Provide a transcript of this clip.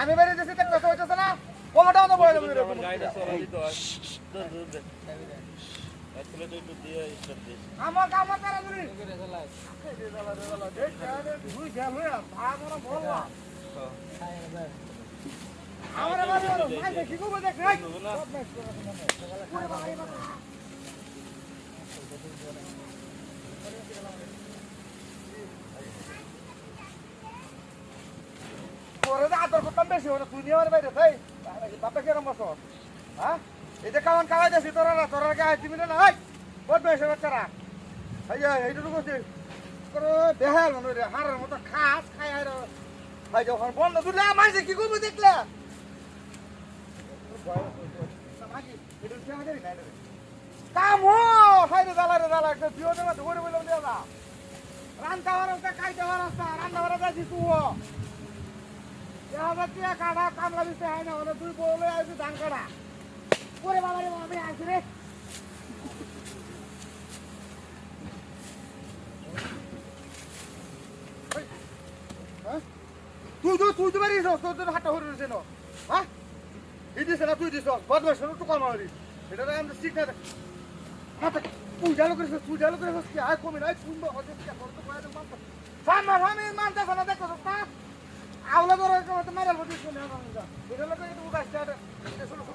আমি যেতে দেখতে তো হইতেছে না? কমটাও তো বলে দেবো দূর দূর আমার আমার তারা ওরা আমার বাড়ি ওরা দেখি গো দেখ। রাই পরে আদর করতাম বেশি ওরা তুই নিয়ে বাইরে তাই বাপে কেরম বসো হ্যাঁ? যে কামান কামাই দেছি তোরা না, তোরা কে দিবি না? হাই বহুত বেশি বাচ্চারা এই, এইটুকু করছি। করে বেহাল মনে রে হাড়ের মতো খাস খাই আর ভাই, যখন বন্ধ দুলে মাঝে কি করব দেখলে? কাম হো হাইরে দালা রে দালা একটা বিয়ে দেবা ধরে বললাম না রান্না হওয়ার রাস্তা, খাইতে হওয়ার রাস্তা, রান্না হওয়ার যাচ্ছি তুই কাটা কামলা দিতে হয় না ওরা তুই বলে আসবি ধান কাটা ওরে বাবা রে আমি আসি রে হ্যাঁ? তুই তো তুই তো বাড়ি তোর তোর হাতটা হরে রয়েছে না হ্যাঁ এই দিছে না তুই দিছ বদমাস একটু কম মারি এটা তো আমাদের ঠিক না হাতে তুই জালো করেছিস তুই জালো করেছিস কি আর কমে নাই তুই হতে কি তো আওলা ধরে তো এটা লোক